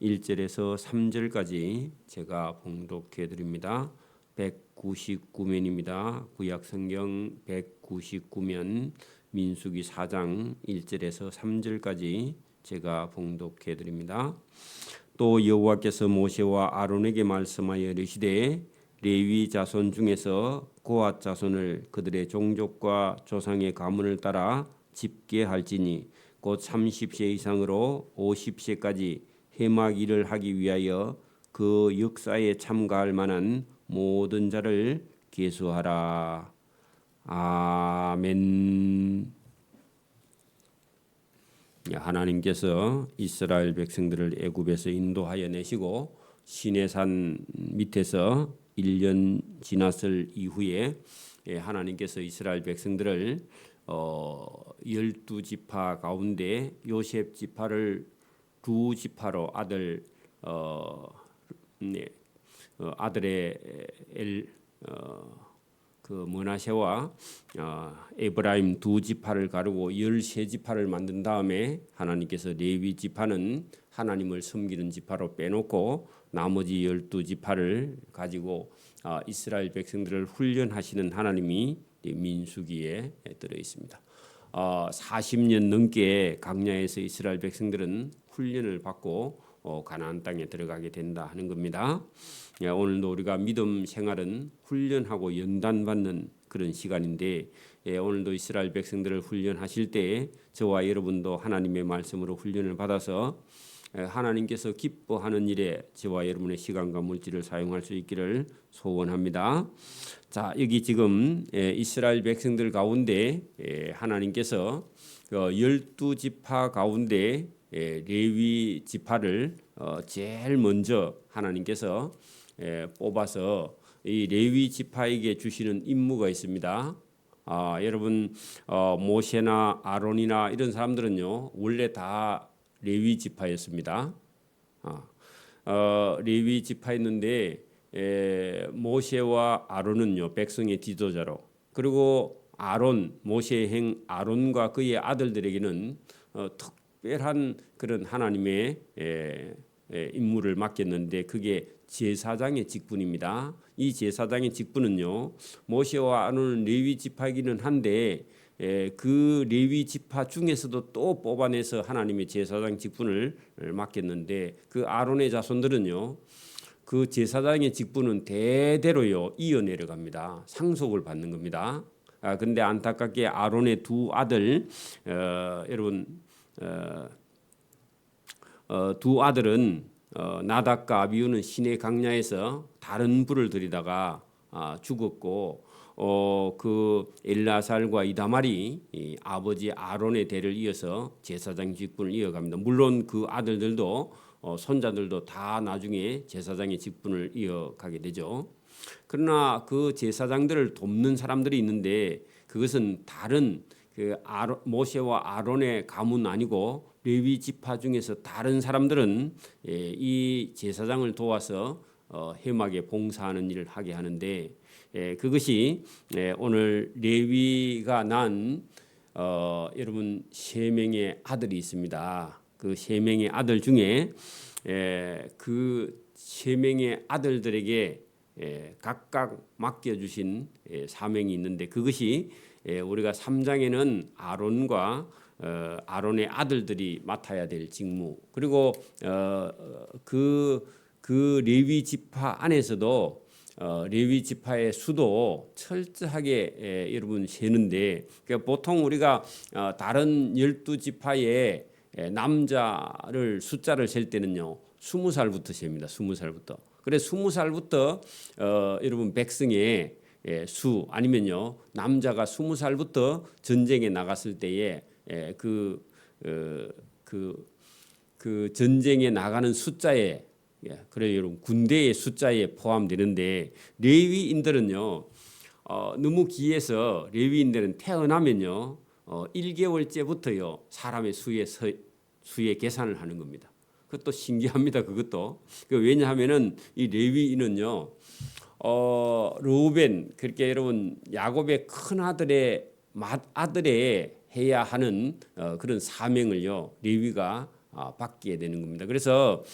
1절에서 3절까지 제가 봉독해 드립니다. 199면입니다. 구약 성경 199면 민수기 4장 1절에서 3절까지 제가 봉독해 드립니다. 또 여호와께서 모세와 아론에게 말씀하여 이르시되 레위 자손 중에서 고앗 자손을 그들의 종족과 조상의 가문을 따라 집계할지니 곧 30세 이상으로 50세까지 해막 일을 하기 위하여 그 역사에 참가할 만한 모든 자를 계수하라. 아멘. 예, 하나님께서 이스라엘 백성들을 애굽에서 인도하여 내시고 시내산 밑에서 1년 지났을 이후에 예, 하나님께서 이스라엘 백성들을 어, 열두 지파 가운데 요셉 지파를 두 지파로 아들 어, 네, 어, 아들의 엘, 어, 그 머나세와 어, 에브라임 두 지파를 가르고 열세 지파를 만든 다음에 하나님께서 레위 지파는 하나님을 섬기는 지파로 빼놓고 나머지 열두 지파를 가지고 어, 이스라엘 백성들을 훈련하시는 하나님이 민수기에 들어 있습니다. 어, 40년 넘게 강야에서 이스라엘 백성들은 훈련을 받고 어, 가나안 땅에 들어가게 된다 하는 겁니다. 예, 오늘도 우리가 믿음 생활은 훈련하고 연단받는 그런 시간인데 예, 오늘도 이스라엘 백성들을 훈련하실 때 저와 여러분도 하나님의 말씀으로 훈련을 받아서 예, 하나님께서 기뻐하는 일에 저와 여러분의 시간과 물질을 사용할 수 있기를 소원합니다. 자 여기 지금 예, 이스라엘 백성들 가운데 예, 하나님께서 그 열두 지파 가운데 예, 레위 지파를 어, 제일 먼저 하나님께서 예, 뽑아서 이 레위 지파에게 주시는 임무가 있습니다. 아, 여러분 어, 모세나 아론이나 이런 사람들은요 원래 다 레위 지파였습니다. 아, 어, 레위 지파였는데 에, 모세와 아론은요 백성의 지도자로 그리고 아론 모세의 행 아론과 그의 아들들에게는 어, 특 특별한 그런 하나님의 에, 에, 임무를 맡겼는데 그게 제사장의 직분입니다. 이 제사장의 직분은요 모세와 아론은 레위 지파이기는 한데 에, 그 레위 지파 중에서도 또 뽑아내서 하나님의 제사장 직분을 맡겼는데 그 아론의 자손들은요 그 제사장의 직분은 대대로요 이어 내려갑니다. 상속을 받는 겁니다. 아 근데 안타깝게 아론의 두 아들 어, 여러분 어, 어, 두 아들은 어, 나닥과 아비우는 시내 강야에서 다른 불을 들이다가 아, 죽었고 어, 그 엘라살과 이다말이 이 아버지 아론의 대를 이어서 제사장 직분을 이어갑니다. 물론 그 아들들도 어, 손자들도 다 나중에 제사장의 직분을 이어가게 되죠. 그러나 그 제사장들을 돕는 사람들이 있는데 그것은 다른 그 아론, 모세와 아론의 가문 아니고 레위 지파 중에서 다른 사람들은 예, 이 제사장을 도와서 어, 해막에 봉사하는 일을 하게 하는데 예, 그것이 예, 오늘 레위가 난 어, 여러분 세 명의 아들이 있습니다. 그 세 명의 아들 중에 그세 명의 아들들에게 각각 맡겨주신 사명이 있는데 그것이 예, 우리가 3장에는 아론과 어, 아론의 아들들이 맡아야 될 직무 그리고 어, 그, 그 레위 지파 안에서도 어, 레위 지파의 수도 철저하게 예, 여러분 세는데 그러니까 보통 우리가 어, 다른 열두 지파의 예, 남자를 숫자를 셀 때는요 스무 살부터 셉니다 스무 살부터. 그래 스무 살부터 어, 여러분 백성의 예, 수 아니면요 남자가 스무 살부터 전쟁에 나갔을 때에 예, 그, 어, 그, 그 전쟁에 나가는 숫자에 예, 그래 여러분 군대의 숫자에 포함되는데 레위인들은요 어, 너무 기해서 레위인들은 태어나면요 어, 1개월째부터요 사람의 수의 서, 수의 계산을 하는 겁니다. 그것도 신기합니다. 그것도 그 왜냐하면은 이 레위인은요 어, 루벤 그렇게 여러분 야곱의 큰 아들의 맏 아들의 해야 하는 어, 그런 사명을요 레위가 아, 받게 되는 겁니다. 그래서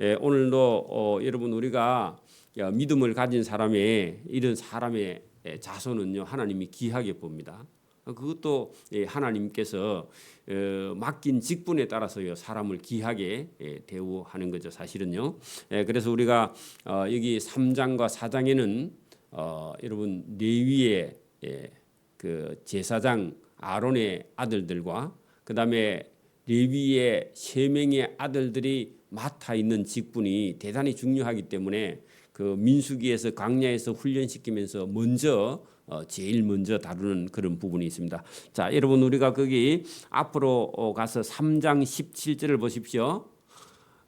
예, 오늘도 어, 여러분 우리가 야, 믿음을 가진 사람의 이런 사람의 예, 자손은요 하나님이 귀하게 봅니다. 그것도 예, 하나님께서 어, 맡긴 직분에 따라서요 사람을 귀하게 예, 대우하는 거죠 사실은요. 예, 그래서 우리가 어, 여기 3장과 4장에는 어, 여러분 레위의 예, 그 제사장 아론의 아들들과 그 다음에 레위의 세 명의 아들들이 맡아 있는 직분이 대단히 중요하기 때문에 그 민수기에서 강야에서 훈련시키면서 먼저 어, 제일 먼저 다루는 그런 부분이 있습니다. 자, 여러분 우리가 거기 앞으로 어, 가서 3장 17절을 보십시오.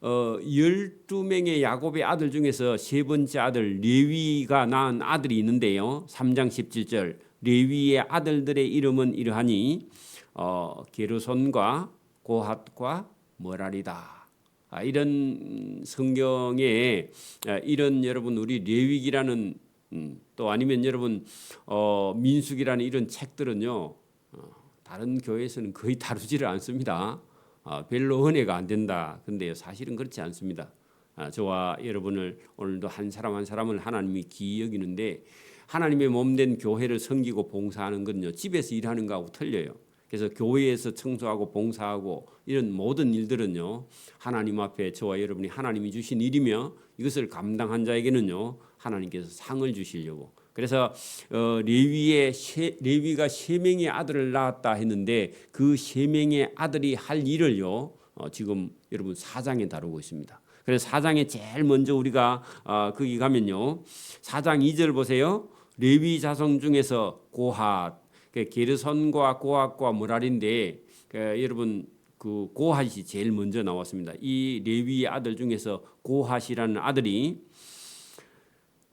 어, 12명의 야곱의 아들 중에서 세 번째 아들 레위가 낳은 아들이 있는데요. 3장 17절 레위의 아들들의 이름은 이러하니 어, 게르손과 고핫과 머라리다. 아, 이런 성경에 아, 이런 여러분 우리 레위기라는 음, 또 아니면 여러분 어, 민숙이라는 이런 책들은요 어, 다른 교회에서는 거의 다루지를 않습니다. 아, 별로 은혜가 안 된다. 근데 사실은 그렇지 않습니다. 아, 저와 여러분을 오늘도 한 사람 한 사람을 하나님이 귀히 여기는데 하나님의 몸 된 교회를 섬기고 봉사하는 건요 집에서 일하는 거하고 틀려요. 그래서 교회에서 청소하고 봉사하고 이런 모든 일들은요 하나님 앞에 저와 여러분이 하나님이 주신 일이며 이것을 감당한 자에게는요 하나님께서 상을 주시려고 그래서 어, 레위의 세, 레위가 세 명의 아들을 낳았다 했는데 그 세 명의 아들이 할 일을요 어, 지금 여러분 사장에 다루고 있습니다. 그래서 사장에 제일 먼저 우리가 어, 거기 가면요 사장 2절 보세요 레위 자손 중에서 고핫 그 게르손과 고핫과 무랄인데 그 여러분 그 고핫이 제일 먼저 나왔습니다. 이 레위의 아들 중에서 고핫이라는 아들이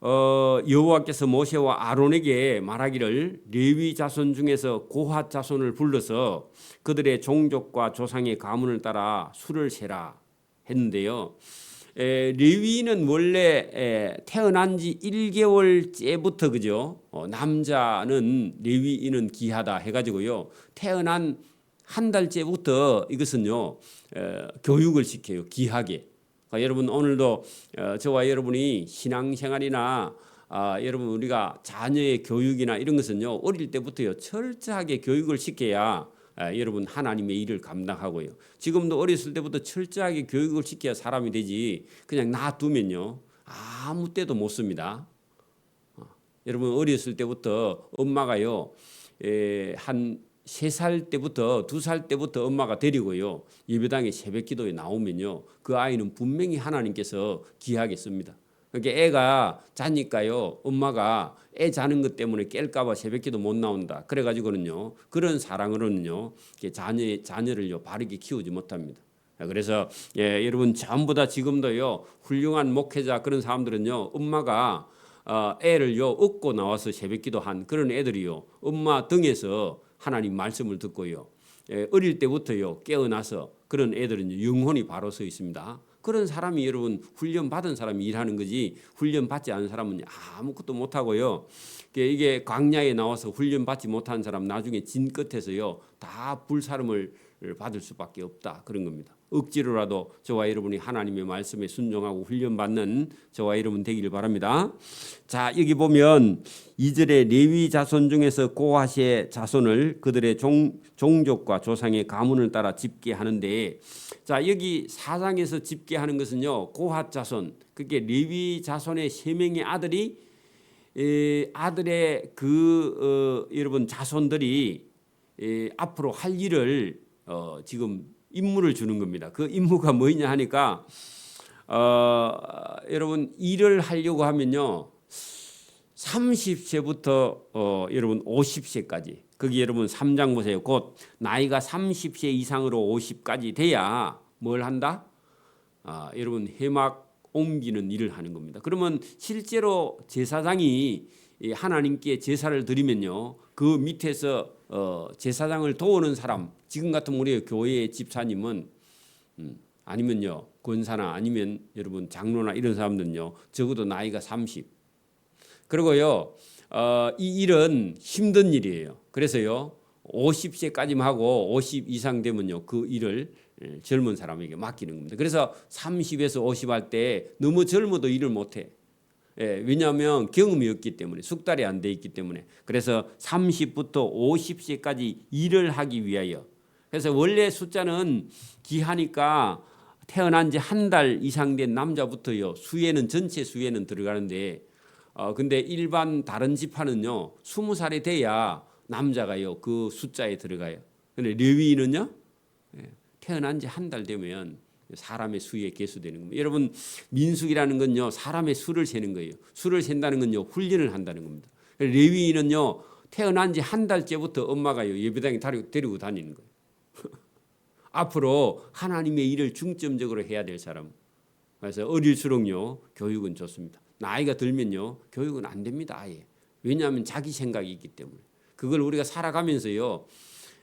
어, 여호와께서 모세와 아론에게 말하기를 레위 자손 중에서 고핫 자손을 불러서 그들의 종족과 조상의 가문을 따라 수를 세라 했는데요. 에, 레위는 원래 에, 태어난 지 1개월째부터 그죠? 어, 남자는 레위인은 귀하다 해가지고요. 태어난 한 달째부터 이것은요 에, 교육을 시켜요 귀하게. 아, 여러분 오늘도 어, 저와 여러분이 신앙생활이나 아, 여러분 우리가 자녀의 교육이나 이런 것은요 어릴 때부터요 철저하게 교육을 시켜야 아, 여러분 하나님의 일을 감당하고요. 지금도 어렸을 때부터 철저하게 교육을 시켜야 사람이 되지 그냥 놔두면요 아무 때도 못 씁니다. 어, 여러분 어렸을 때부터 엄마가요 에, 한세살 때부터 두살 때부터 엄마가 데리고요 예배당에 새벽 기도에 나오면요 그 아이는 분명히 하나님께서 귀하겠습니다. 그러니까 애가 자니까요. 엄마가 애 자는 것 때문에 깰까봐 새벽기도 못 나온다. 그래가지고는요. 그런 사랑으로는요. 자녀 자녀를요. 바르게 키우지 못합니다. 그래서 예, 여러분 전부 다 지금도요. 훌륭한 목회자 그런 사람들은요. 엄마가 어, 애를요. 업고 나와서 새벽기도 한 그런 애들이요. 엄마 등에서 하나님 말씀을 듣고요. 예, 어릴 때부터요. 깨어나서 그런 애들은 영혼이 바로 서 있습니다. 그런 사람이 여러분 훈련 받은 사람이 일하는 거지 훈련 받지 않은 사람은 아무것도 못 하고요. 이게 광야에 나와서 훈련 받지 못한 사람 나중에 진 끝에서요 다 불사름을 받을 수밖에 없다 그런 겁니다. 억지로라도 저와 여러분이 하나님의 말씀에 순종하고 훈련받는 저와 여러분 되기를 바랍니다. 자 여기 보면 이절의 레위 자손 중에서 고하시의 자손을 그들의 종, 종족과 조상의 가문을 따라 집계하는데 자 여기 사장에서 집계하는 것은요 고핫 자손 그게 레위 자손의 세 명의 아들이 에, 아들의 그 어, 여러분 자손들이 에, 앞으로 할 일을 어, 지금 임무를 주는 겁니다. 그 임무가 뭐냐 하니까 어, 여러분 일을 하려고 하면요. 30세부터 어, 여러분 50세까지 거기 여러분 3장 보세요. 곧 나이가 30세 이상으로 50까지 돼야 뭘 한다? 아, 여러분 해막 옮기는 일을 하는 겁니다. 그러면 실제로 제사장이 하나님께 제사를 드리면요. 그 밑에서 어, 제사장을 도우는 사람 지금 같은 우리 교회의 집사님은 음, 아니면요 권사나 아니면 여러분 장로나 이런 사람들은요 적어도 나이가 30 그리고요 어, 이 일은 힘든 일이에요 그래서요 50세까지만 하고 50 이상 되면요 그 일을 예, 젊은 사람에게 맡기는 겁니다. 그래서 30에서 50 할 때 너무 젊어도 일을 못 해. 예, 왜냐하면 경험이 없기 때문에 숙달이 안 돼 있기 때문에. 그래서 30부터 50세까지 일을 하기 위하여. 그래서 원래 숫자는 기하니까 태어난 지 한 달 이상 된 남자부터요 수에는 전체 수에는 들어가는데 어 근데 일반 다른 지파는요 20살이 돼야 남자가요 그 숫자에 들어가요. 근데 레위인은요? 예, 태어난 지 한 달 되면 사람의 수에 계수되는 겁니다. 여러분 민숙이라는 건요 사람의 수를 세는 거예요. 수를 센다는 건요 훈련을 한다는 겁니다. 레위인은요 태어난 지 한 달째부터 엄마가요 예배당에 데리고 다니는 거예요. 앞으로 하나님의 일을 중점적으로 해야 될 사람. 그래서 어릴수록요 교육은 좋습니다. 나이가 들면요 교육은 안 됩니다 아예. 왜냐하면 자기 생각이 있기 때문에 그걸 우리가 살아가면서요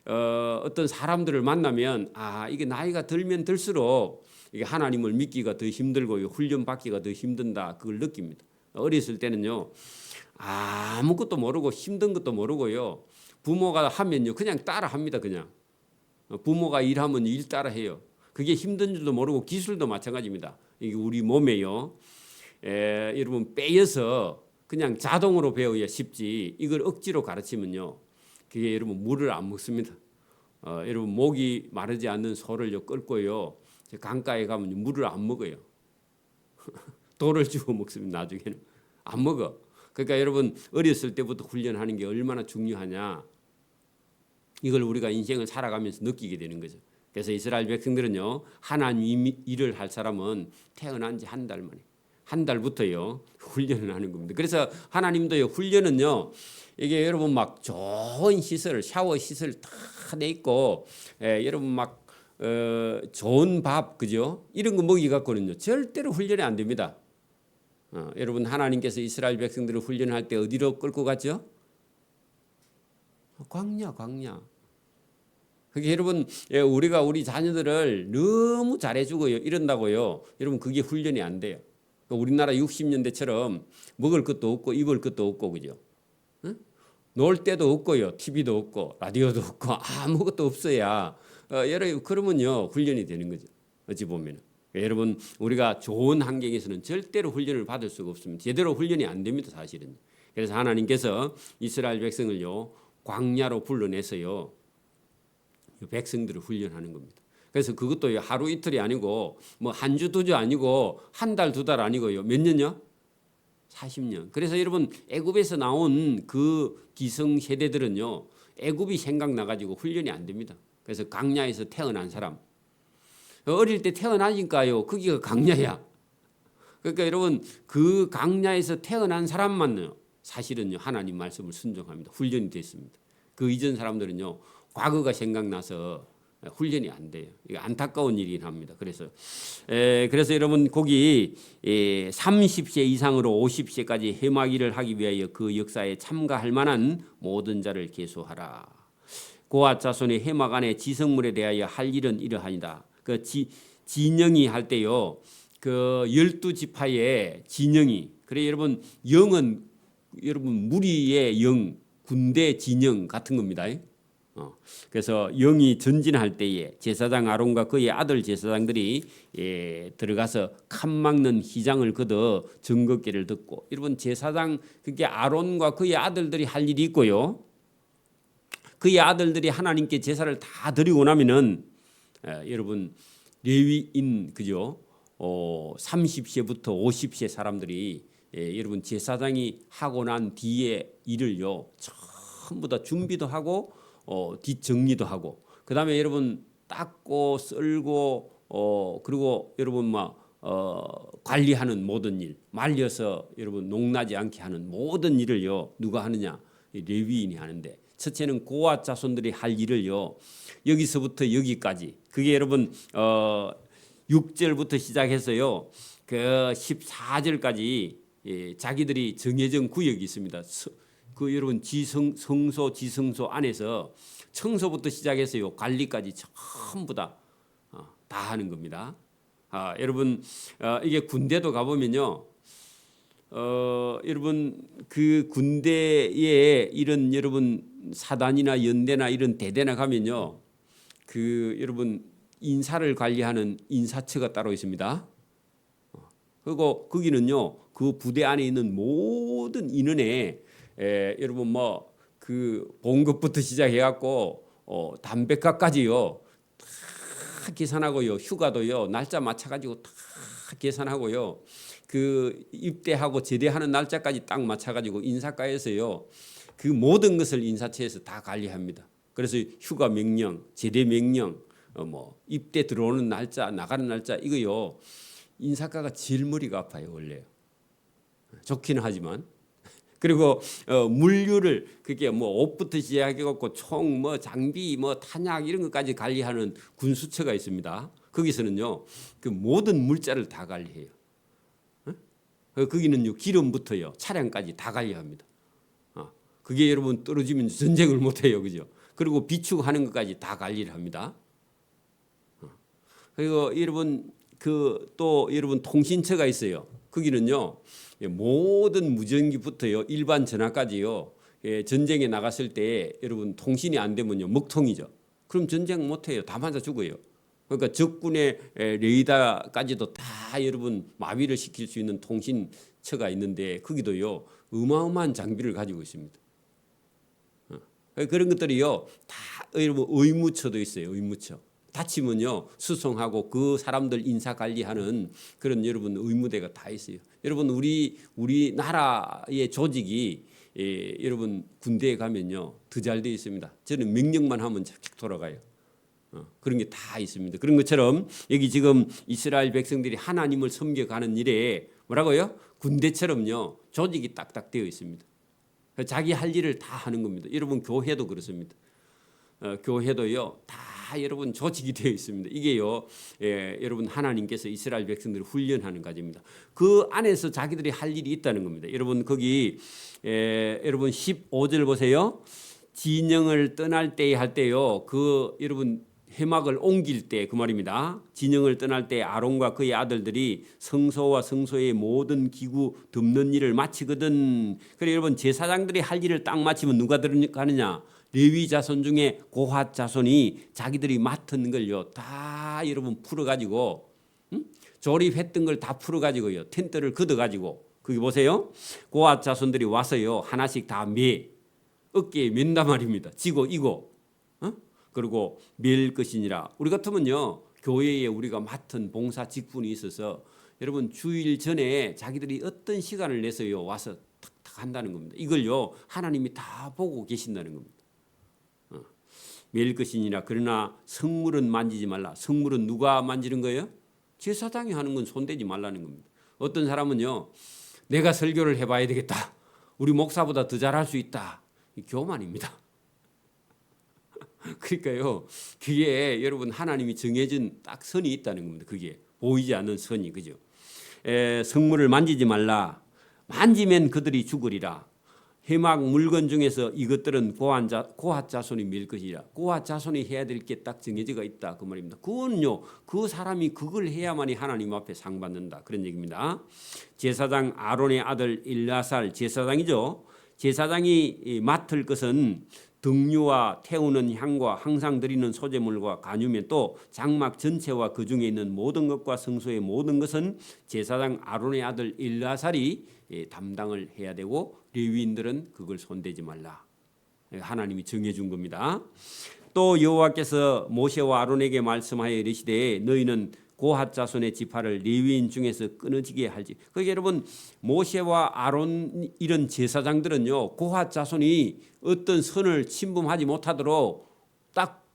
어, 어떤 사람들을 만나면 아 이게 나이가 들면 들수록 이게 하나님을 믿기가 더 힘들고요 훈련 받기가 더 힘든다 그걸 느낍니다. 어렸을 때는요 아무것도 모르고 힘든 것도 모르고요 부모가 하면요 그냥 따라 합니다 그냥 부모가 일하면 일 따라 해요. 그게 힘든 줄도 모르고 기술도 마찬가지입니다. 이게 우리 몸에요. 에, 여러분 빼여서 그냥 자동으로 배워야 쉽지 이걸 억지로 가르치면요. 그게 여러분 물을 안 먹습니다. 어, 여러분 목이 마르지 않는 소를 끌고요. 강가에 가면 물을 안 먹어요. 돌을 주고 먹습니다. 나중에는 안 먹어. 그러니까 여러분 어렸을 때부터 훈련하는 게 얼마나 중요하냐. 이걸 우리가 인생을 살아가면서 느끼게 되는 거죠. 그래서 이스라엘 백성들은요 하나님 일을 할 사람은 태어난 지 한 달 만에 한 달부터요 훈련을 하는 겁니다. 그래서 하나님도요 훈련은요 이게 여러분 막 좋은 시설 샤워 시설 다 돼 있고 에, 여러분 막 어, 좋은 밥 그죠 이런 거 먹이 갖고는요 절대로 훈련이 안 됩니다. 어, 여러분 하나님께서 이스라엘 백성들을 훈련할 때 어디로 끌고 갔죠? 광야, 광야. 그게 여러분 예, 우리가 우리 자녀들을 너무 잘해주고요 이런다고요. 여러분 그게 훈련이 안 돼요. 그러니까 우리나라 60년대처럼 먹을 것도 없고 입을 것도 없고 그죠. 응? 놀 때도 없고요. TV도 없고 라디오도 없고 아무것도 없어야 어, 여러분 그러면요 훈련이 되는 거죠. 어찌 보면 여러분 우리가 좋은 환경에서는 절대로 훈련을 받을 수가 없습니다. 제대로 훈련이 안 됩니다 사실은. 그래서 하나님께서 이스라엘 백성을요 광야로 불러내서요 백성들을 훈련하는 겁니다. 그래서 그것도 하루 이틀이 아니고 뭐 한 주 두 주 아니고 한 달 두 달 아니고요 몇 년요? 40년. 그래서 여러분 애굽에서 나온 그 기성 세대들은요 애굽이 생각나 가지고 훈련이 안 됩니다. 그래서 강야에서 태어난 사람 어릴 때 태어나니까요 거기가 강야야. 그러니까 여러분 그 강야에서 태어난 사람만요 사실은요 하나님 말씀을 순종합니다. 훈련이 됐습니다. 그 이전 사람들은요 과거가 생각나서 훈련이 안 돼요. 이게 안타까운 일이긴 합니다. 그래서 에, 그래서 여러분 거기 에, 30세 이상으로 50세까지 해마기를 하기 위하여 그 역사에 참가할 만한 모든 자를 계수하라. 고아 자손의 해막 안에 지성물에 대하여 할 일은 이러하니다. 그 지, 진영이 할 때요. 그 열두 지파의 진영이 그래 여러분 영은 여러분 무리의 영 군대 진영 같은 겁니다. 어, 그래서 영이 전진할 때에 제사장 아론과 그의 아들 제사장들이 예, 들어가서 칸 막는 희장을 걷어 증거기를 듣고 여러분 제사장 그게 아론과 그의 아들들이 할 일이 있고요. 그의 아들들이 하나님께 제사를 다 드리고 나면은 에, 여러분 레위인 그죠? 어, 30세부터 50세 사람들이 예, 여러분 제사장이 하고 난 뒤에 일을요 전부 다 준비도 하고 어, 뒷 정리도 하고 그 다음에 여러분 닦고 썰고 어, 그리고 여러분 막 어, 관리하는 모든 일 말려서 여러분 농나지 않게 하는 모든 일을요 누가 하느냐 레위인이 하는데 첫째는 고아 자손들이 할 일을요 여기서부터 여기까지 그게 여러분 어 6절부터 시작해서요 그 14절까지 예, 자기들이 정해진 구역이 있습니다. 서, 그 여러분 지성 성소 지성소 안에서 청소부터 시작해서요 관리까지 전부 다, 어, 다 하는 겁니다. 아, 여러분 어, 이게 군대도 가보면요. 어, 여러분 그 군대에 이런 여러분 사단이나 연대나 이런 대대나 가면요. 그 여러분 인사를 관리하는 인사처가 따로 있습니다. 어, 그리고 거기는요 그 부대 안에 있는 모든 인원에 에, 여러분 뭐 그 봉급부터 시작해갖고 어, 담배값까지요. 다 계산하고요. 휴가도요. 날짜 맞춰가지고 다 계산하고요. 그 입대하고 제대하는 날짜까지 딱 맞춰가지고 인사과에서요. 그 모든 것을 인사처에서 다 관리합니다. 그래서 휴가 명령, 제대 명령, 어, 뭐 입대 들어오는 날짜, 나가는 날짜 이거요. 인사과가 제일 머리가 아파요 원래. 좋기는 하지만 그리고 어, 물류를 그게 뭐 옷부터 시작해갖고 총 뭐 장비 뭐 탄약 이런 것까지 관리하는 군수처가 있습니다. 거기서는요 그 모든 물자를 다 관리해요. 어? 거기는요 기름부터요 차량까지 다 관리합니다. 어, 그게 여러분 떨어지면 전쟁을 못해요, 그죠? 그리고 비축하는 것까지 다 관리를 합니다. 어, 그리고 여러분 그 또 여러분 통신처가 있어요. 거기는요 예, 모든 무전기부터요 일반 전화까지요 예, 전쟁에 나갔을 때 여러분 통신이 안 되면요 먹통이죠. 그럼 전쟁 못 해요. 다 맞아 죽어요. 그러니까 적군의 에, 레이더까지도 다 여러분 마비를 시킬 수 있는 통신처가 있는데 거기도요 어마어마한 장비를 가지고 있습니다. 어, 그런 것들이요 다 여러분 의무처도 있어요. 의무처. 다치면요 수송하고 그 사람들 인사 관리하는 그런 여러분 의무대가 다 있어요. 여러분 우리 우리 나라의 조직이 예, 여러분 군대에 가면요 더잘돼 있습니다. 저는 명령만 하면 착착 돌아가요. 어, 그런 게 다 있습니다. 그런 것처럼 여기 지금 이스라엘 백성들이 하나님을 섬겨가는 일에 뭐라고요? 군대처럼요 조직이 딱딱 되어 있습니다. 자기 할 일을 다 하는 겁니다. 여러분 교회도 그렇습니다. 어, 교회도요 다 여러분 조직이 되어 있습니다. 이게요 예, 여러분 하나님께서 이스라엘 백성들을 훈련하는 과정입니다. 그 안에서 자기들이 할 일이 있다는 겁니다. 여러분 거기 예, 여러분 15절 보세요. 진영을 떠날 때 할 때요 그 여러분 해막을 옮길 때 그 말입니다. 진영을 떠날 때 아론과 그의 아들들이 성소와 성소의 모든 기구 덮는 일을 마치거든. 그래 여러분 제사장들이 할 일을 딱 마치면 누가 들어가느냐? 레위 자손 중에 고핫 자손이 자기들이 맡은 걸요. 다 여러분 풀어 가지고 응? 조립했던 걸 다 풀어 가지고요. 텐트를 걷어 가지고. 거기 보세요. 고핫 자손들이 와서요. 하나씩 다매 어깨에 맨다 말입니다. 지고 이고 어? 그리고 멜 것이니라. 우리 같으면요 교회에 우리가 맡은 봉사 직분이 있어서 여러분 주일 전에 자기들이 어떤 시간을 내서요 와서 탁탁 한다는 겁니다. 이걸요 하나님이 다 보고 계신다는 겁니다. 매일 것이니라 그러나 성물은 만지지 말라. 성물은 누가 만지는 거예요? 제사장이 하는 건 손대지 말라는 겁니다. 어떤 사람은요, 내가 설교를 해봐야 되겠다. 우리 목사보다 더 잘할 수 있다. 이 교만입니다. 그러니까요, 그게 여러분 하나님이 정해진 딱 선이 있다는 겁니다. 그게 보이지 않는 선이 그죠? 에, 성물을 만지지 말라. 만지면 그들이 죽으리라. 해막 물건 중에서 이것들은 고한 자, 고핫 자손이 밀 것이라. 고핫 자손이 해야 될 게 딱 정해져가 있다 그 말입니다. 그건요, 그 사람이 그걸 해야만이 하나님 앞에 상 받는다 그런 얘기입니다. 제사장 아론의 아들 일라살 제사장이죠. 제사장이 맡을 것은 등유와 태우는 향과 항상 드리는 소재물과 간유면 또 장막 전체와 그 중에 있는 모든 것과 성소의 모든 것은 제사장 아론의 아들 일라살이 예, 담당을 해야 되고 레위인들은 그걸 손대지 말라. 하나님이 정해 준 겁니다. 또 여호와께서 모세와 아론에게 말씀하여 이르시되 너희는 고핫 자손의 지파를 레위인 중에서 끊어지게 할지. 그게 여러분 모세와 아론 이런 제사장들은요 고핫 자손이 어떤 선을 침범하지 못하도록 딱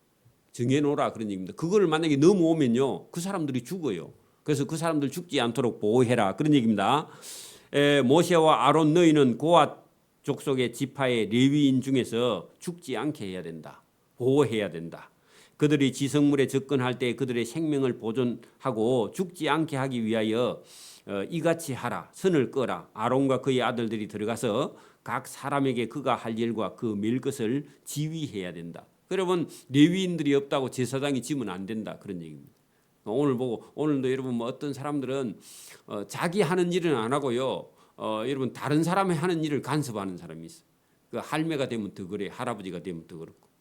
정해 놓으라 그런 얘기입니다. 그걸 만약에 넘어오면요 그 사람들이 죽어요. 그래서 그 사람들 죽지 않도록 보호해라 그런 얘기입니다. 에, 모세와 아론 너희는 고핫 족속의 지파의 레위인 중에서 죽지 않게 해야 된다. 보호해야 된다. 그들이 지성물에 접근할 때 그들의 생명을 보존하고 죽지 않게 하기 위하여 어, 이같이 하라. 선을 꺼라. 아론과 그의 아들들이 들어가서 각 사람에게 그가 할 일과 그 밀 것을 지휘해야 된다. 여러분 레위인들이 없다고 제사장이 지면 안 된다 그런 얘기입니다. 오늘 보고 오늘도 여러분 뭐 어떤 사람들은 어, 자기 하는 일은 안 하고요. 어, 여러분 다른 사람이 하는 일을 간섭하는 사람이 있어. 그 할매가 되면 더 그래, 할아버지가 되면 더 그렇고.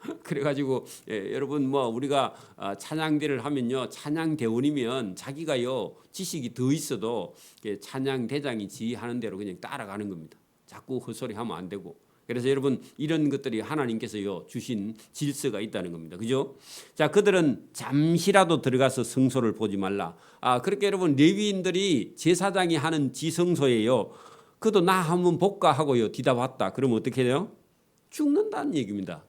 그래가지고 예, 여러분 뭐 우리가 아, 찬양대를 하면요 찬양 대원이면 자기가요 지식이 더 있어도 예, 찬양 대장이 지휘하는 대로 그냥 따라가는 겁니다. 자꾸 헛소리하면 안 되고. 그래서 여러분 이런 것들이 하나님께서요 주신 질서가 있다는 겁니다. 그죠? 자 그들은 잠시라도 들어가서 성소를 보지 말라. 아 그렇게 여러분 레위인들이 제사장이 하는 지성소에요. 그도 나 한번 볼까 하고요 뒤다 봤다. 그러면 어떻게 돼요? 죽는다는 얘기입니다.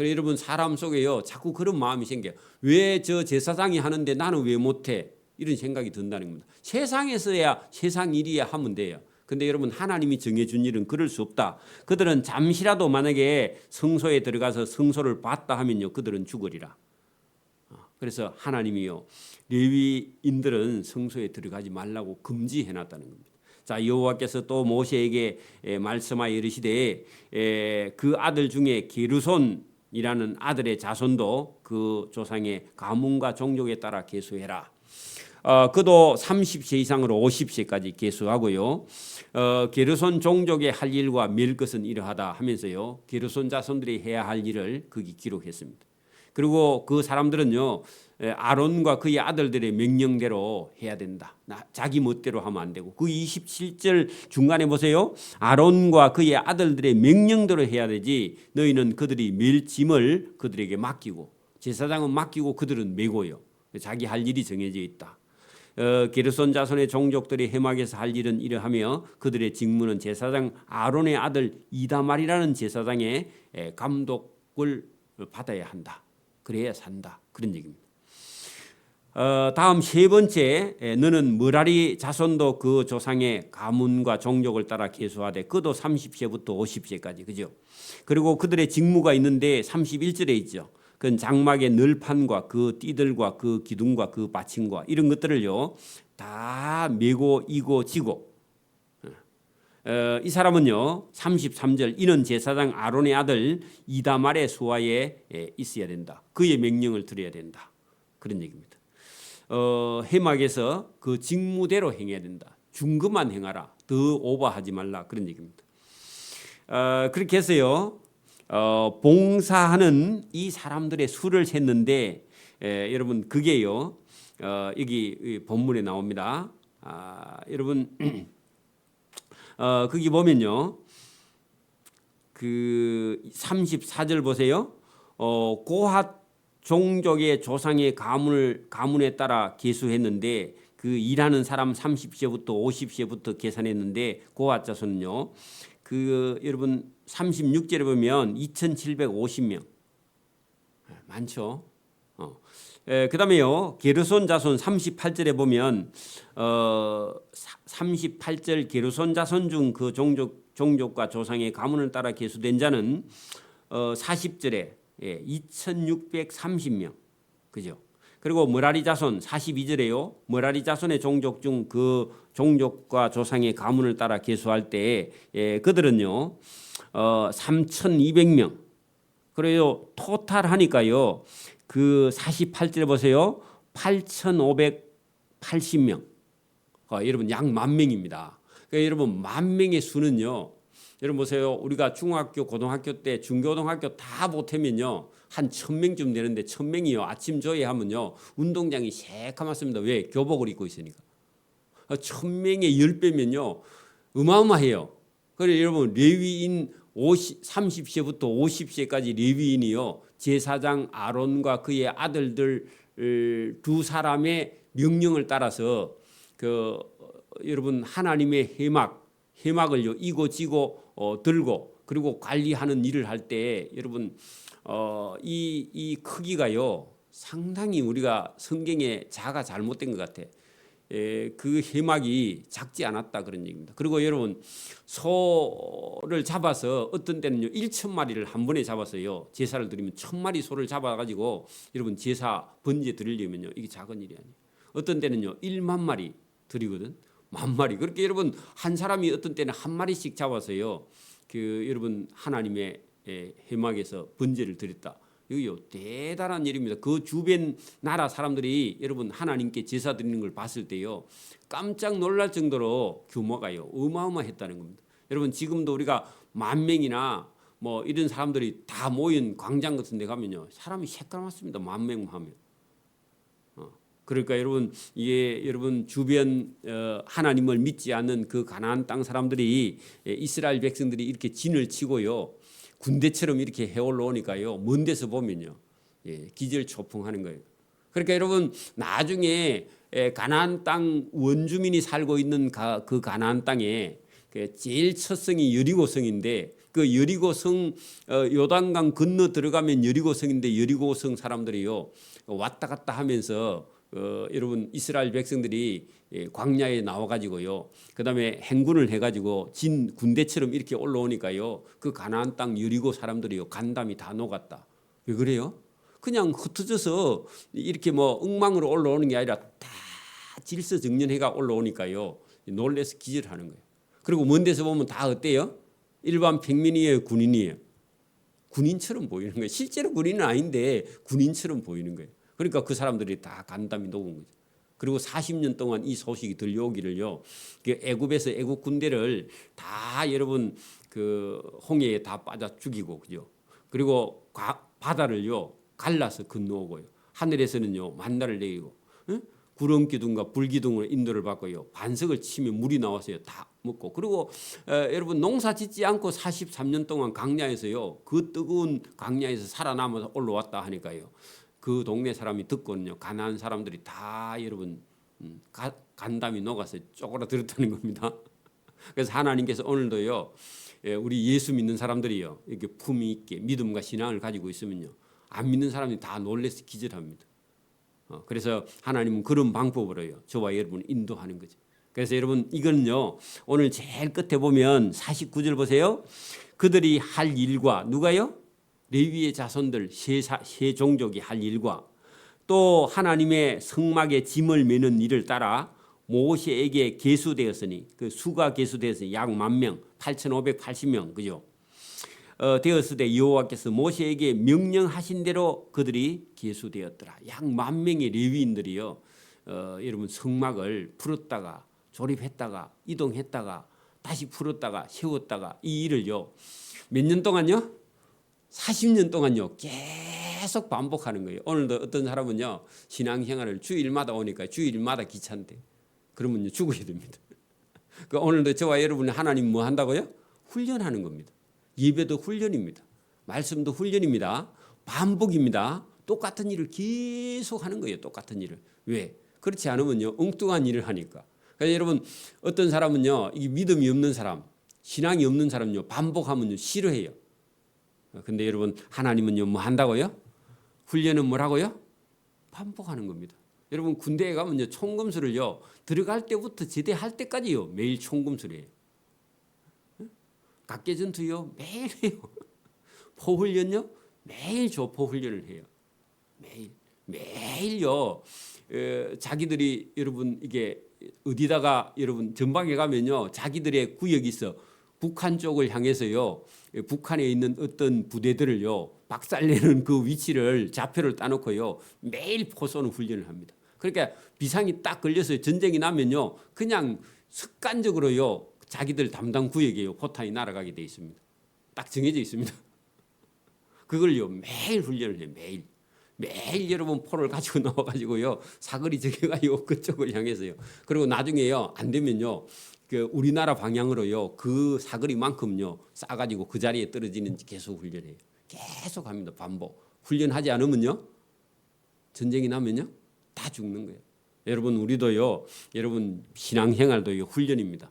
그래 여러분 사람 속에요 자꾸 그런 마음이 생겨요. 왜 저 제사장이 하는데 나는 왜 못해? 이런 생각이 든다는 겁니다. 세상에서야 세상 일이야 하면 돼요. 근데 여러분 하나님이 정해준 일은 그럴 수 없다. 그들은 잠시라도 만약에 성소에 들어가서 성소를 봤다 하면요 그들은 죽으리라. 어, 그래서 하나님이요 레위인들은 성소에 들어가지 말라고 금지해 놨다는 겁니다. 자 여호와께서 또 모세에게 에, 말씀하여 이르시되 에, 그 아들 중에 게르손 이라는 아들의 자손도 그 조상의 가문과 종족에 따라 계수해라. 어, 그도 30세 이상으로 50세까지 계수하고요. 어, 게르손 종족의 할 일과 멸 것은 이러하다 하면서요. 게르손 자손들이 해야 할 일을 거기 기록했습니다. 그리고 그 사람들은요. 에, 아론과 그의 아들들의 명령대로 해야 된다. 나, 자기 멋대로 하면 안 되고 그 27절 중간에 보세요. 아론과 그의 아들들의 명령대로 해야 되지. 너희는 그들이 멸 짐을 그들에게 맡기고 제사장은 맡기고 그들은 메고요. 자기 할 일이 정해져 있다. 어, 게르손 자손의 종족들이 해막에서 할 일은 이러하며 그들의 직무는 제사장 아론의 아들 이다말이라는 제사장의 에, 감독을 받아야 한다. 그래야 산다. 그런 얘기입니다. 어, 다음 세 번째 에, 너는 머라리 자손도 그 조상의 가문과 종족을 따라 계수하되 그도 30세부터 50세까지 그죠? 그리고 그들의 직무가 있는데 31절에 있죠. 그건 장막의 널판과 그 띠들과 그 기둥과 그 받침과 이런 것들을요 다 메고 이고 지고 어, 이 사람은요 33절 이는 제사장 아론의 아들 이다말의 수하에 에, 있어야 된다 그의 명령을 들어야 된다 그런 얘기입니다 어, 해막에서 그 직무대로 행해야 된다 중급만 행하라 더 오버하지 말라 그런 얘기입니다 어, 그렇게 해서요 어, 봉사하는 이 사람들의 수를 셌는데 에, 여러분 그게요 어, 여기 본문에 나옵니다. 아, 여러분 어, 거기 보면요 그 34절 보세요. 어, 고핫 종족의 조상의 가문을 가문에 따라 계수했는데 그 일하는 사람 30세부터 50세부터 계산했는데 자손은요. 그 여러분 36절에 보면 2,750명 많죠. 어. 에, 그다음에요 게르손 자손 38절에 보면 어, 38절 게르손 자손 중 그 종족 종족과 조상의 가문을 따라 계수된 자는 어, 40절에 예, 2,630명 그죠? 그리고 머라리 자손 42절에요. 머라리 자손의 종족 중 그 종족과 조상의 가문을 따라 계수할 때 예, 그들은요. 어 3,200명. 그래요. 토탈 하니까요. 그 48절 보세요. 8,580명. 어, 여러분 약 만 명입니다. 그러니까 여러분 만 명의 수는요. 여러분 보세요. 우리가 중학교, 고등학교 때 중고등학교 다 못하면요. 한 천명쯤 되는데 천명이요. 아침 조회하면요. 운동장이 새카맣습니다. 왜? 교복을 입고 있으니까. 어, 천명의 열 배면요. 어마어마해요. 그래 여러분 레위인 50, 30세부터 50세까지 레위인이요. 제사장 아론과 그의 아들들 두 사람의 명령을 따라서 그 여러분 하나님의 해막 해막을요 이고 지고 어, 들고 그리고 관리하는 일을 할 때 여러분 어, 이, 이 크기가요 상당히 우리가 성경에 자가 잘못된 것 같아. 에, 그 해막이 작지 않았다 그런 얘기입니다. 그리고 여러분 소를 잡아서 어떤 때는요 1천 마리를 한 번에 잡아서요 제사를 드리면 천 마리 소를 잡아가지고 여러분 제사 번제 드리려면요 이게 작은 일이 아니에요. 어떤 때는요 1만 마리 드리거든. 만 마리 그렇게 여러분 한 사람이 어떤 때는 한 마리씩 잡아서요 그 여러분 하나님의 해막에서 번제를 드렸다. 이거요 대단한 일입니다. 그 주변 나라 사람들이 여러분 하나님께 제사 드리는 걸 봤을 때요 깜짝 놀랄 정도로 규모가요 어마어마했다는 겁니다. 여러분 지금도 우리가 만 명이나 뭐 이런 사람들이 다 모인 광장 같은 데 가면요. 사람이 새까맣습니다. 만 명 하면. 어. 그러니까 여러분 이게 여러분 주변 어, 하나님을 믿지 않는 그 가나안 땅 사람들이 예, 이스라엘 백성들이 이렇게 진을 치고요. 군대처럼 이렇게 해 올라오니까요. 먼 데서 보면요. 예, 기절초풍하는 거예요. 그러니까 여러분 나중에 에, 가나안 땅 원주민이 살고 있는 가, 그 가나안 땅에 그 제일 첫 성이 여리고성인데 그 여리고성 어, 요단강 건너 들어가면 여리고성인데 여리고성 사람들이요 왔다 갔다 하면서 어, 여러분 이스라엘 백성들이 예, 광야에 나와 가지고요. 그다음에 행군을 해 가지고 진 군대처럼 이렇게 올라오니까요. 그 가나안 땅 여리고 사람들이요. 간담이 다 녹았다. 왜 그래요? 그냥 흩어져서 이렇게 뭐 엉망으로 올라오는 게 아니라 다 질서 정연해가 올라오니까요. 놀래서 기절하는 거예요. 그리고 먼 데서 보면 다 어때요? 일반 평민이에요, 군인이에요. 군인처럼 보이는 거예요. 실제로 군인은 아닌데 군인처럼 보이는 거예요. 그러니까 그 사람들이 다 간담이 녹은 거죠. 그리고 40년 동안 이 소식이 들려오기를요. 그 애굽에서 애굽 군대를 다 여러분 그 홍해에 다 빠져 죽이고 그죠. 그리고 과- 바다를요 갈라서 건너오고요. 하늘에서는요 만나를 내리고 응? 구름 기둥과 불 기둥으로 인도를 받고요. 반석을 치면 물이 나와서요 다 먹고 그리고 어, 여러분 농사 짓지 않고 43년 동안 강야에서요 그 뜨거운 강야에서 살아남아서 올라왔다 하니까요. 그 동네 사람이 듣고는요 가난한 사람들이 다 여러분 음, 가, 간담이 녹아서 쪼그라들었다는 겁니다. 그래서 하나님께서 오늘도요 예, 우리 예수 믿는 사람들이요 이렇게 품위 있게 믿음과 신앙을 가지고 있으면요 안 믿는 사람이 다 놀래서 기절합니다. 어, 그래서 하나님은 그런 방법으로요 저와 여러분을 인도하는 거죠. 그래서 여러분 이거는요 오늘 제일 끝에 보면 49절 보세요. 그들이 할 일과 누가요? 레위의 자손들 세, 사- 세 종족이 할 일과 또 하나님의 성막에 짐을 메는 일을 따라 모세에게 계수되었으니 그 수가 계수되어서 약만 명, 8,580명 그죠? 어, 되었을 때 여호와께서 모세에게 명령하신 대로 그들이 계수되었더라. 약 만 명의 레위인들이요. 어, 여러분 성막을 풀었다가 조립했다가 이동했다가 다시 풀었다가 세웠다가 이 일을요. 몇 년 동안요? 40년 동안요. 계속 반복하는 거예요. 오늘도 어떤 사람은요. 신앙생활을 주일마다 오니까 주일마다 귀찮대. 그러면요. 죽어야 됩니다. 그 오늘도 저와 여러분이 하나님 뭐 한다고요? 훈련하는 겁니다. 예배도 훈련입니다. 말씀도 훈련입니다. 반복입니다. 똑같은 일을 계속 하는 거예요. 똑같은 일을. 왜? 그렇지 않으면요. 엉뚱한 일을 하니까. 그래서 여러분 어떤 사람은요. 이 믿음이 없는 사람, 신앙이 없는 사람요. 반복하면요. 싫어해요. 근데 여러분 하나님은요. 뭐 한다고요? 훈련은 뭐라고요? 반복하는 겁니다. 여러분 군대에 가면요. 총검술을요. 들어갈 때부터 제대할 때까지요. 매일 총검술이에요. 각계전투요. 매일 해요. 포훈련요. 매일 조포 훈련을 해요. 매일 매일요. 어, 자기들이 여러분 이게 어디다가 여러분 전방에 가면요. 자기들의 구역이 있어. 북한 쪽을 향해서요. 예, 북한에 있는 어떤 부대들을요. 박살내는 그 위치를 좌표를 따놓고요. 매일 포쏘는 훈련을 합니다. 그러니까 비상이 딱 걸려서 전쟁이 나면요. 그냥 습관적으로요. 자기들 담당 구역에요. 포탄이 날아가게 돼 있습니다. 딱 정해져 있습니다. 그걸요 매일 훈련을 해요 매일 매일 여러분 포를 가지고 나와가지고요 사거리 저기가요 그쪽을 향해서요 그리고 나중에요 안 되면요 그 우리나라 방향으로요. 그 사거리만큼요. 싸가지고 그 자리에 떨어지는지 계속 훈련해요. 계속 합니다. 반복. 훈련하지 않으면요? 전쟁이 나면요? 다 죽는 거예요. 여러분 우리도요. 여러분 신앙생활도 요 훈련입니다.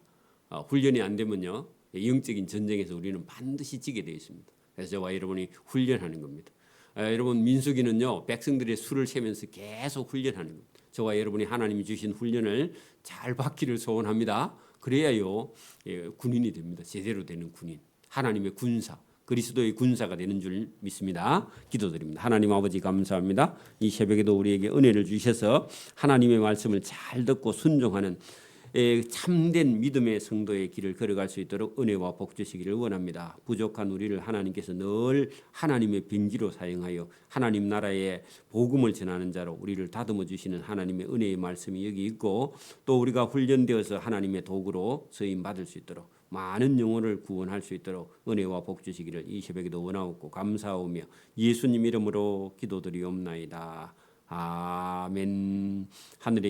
어, 훈련이 안 되면요. 영적인 전쟁에서 우리는 반드시 지게 되어 있습니다. 그래서 저와 여러분이 훈련하는 겁니다. 에, 여러분 민수기는요. 백성들의 수를 세면서 계속 훈련하는 겁니다. 저와 여러분이 하나님이 주신 훈련을 잘 받기를 소원합니다. 그래야요 예, 군인이 됩니다. 제대로 되는 군인, 하나님의 군사, 그리스도의 군사가 되는 줄 믿습니다. 기도드립니다. 하나님 아버지 감사합니다. 이 새벽에도 우리에게 은혜를 주셔서 하나님의 말씀을 잘 듣고 순종하는 에, 참된 믿음의 성도의 길을 걸어갈 수 있도록 은혜와 복 주시기를 원합니다. 부족한 우리를 하나님께서 늘 하나님의 빙기로 사용하여 하나님 나라의 복음을 전하는 자로 우리를 다듬어 주시는 하나님의 은혜의 말씀이 여기 있고 또 우리가 훈련되어서 하나님의 도구로 쓰임 받을 수 있도록 많은 영혼을 구원할 수 있도록 은혜와 복 주시기를 이 새벽에도 원하옵고 감사하오며 예수님 이름으로 기도드리옵나이다. 아멘. 하늘에